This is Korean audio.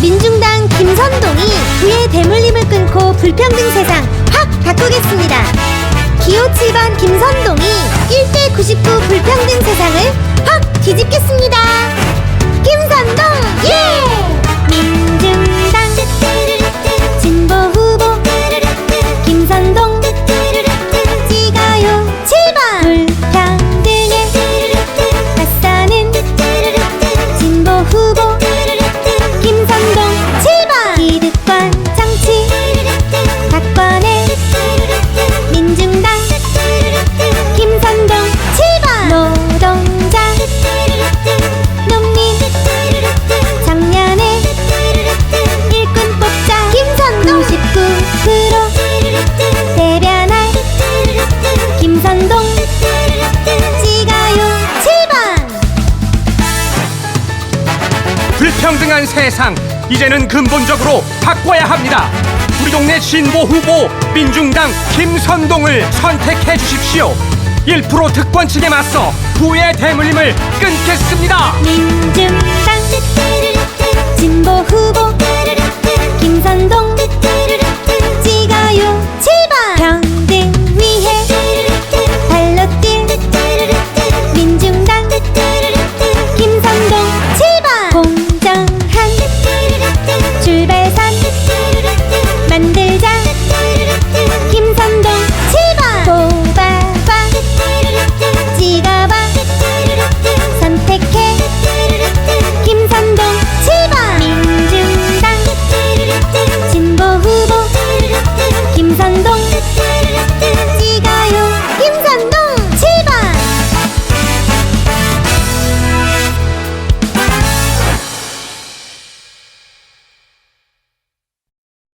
민중당 김선동이 부의 대물림을 끊고 불평등 세상 확 바꾸겠습니다. 기호 7번 김선동이 1대 99 불평등 세상을 확 뒤집겠 불평등한 세상 이제는 근본적으로 바꿔야 합니다. 우리 동네 진보 후보 민중당 김선동을 선택해 주십시오. 1% 특권층에 맞서 부의 대물림을 끊겠습니다. 민중당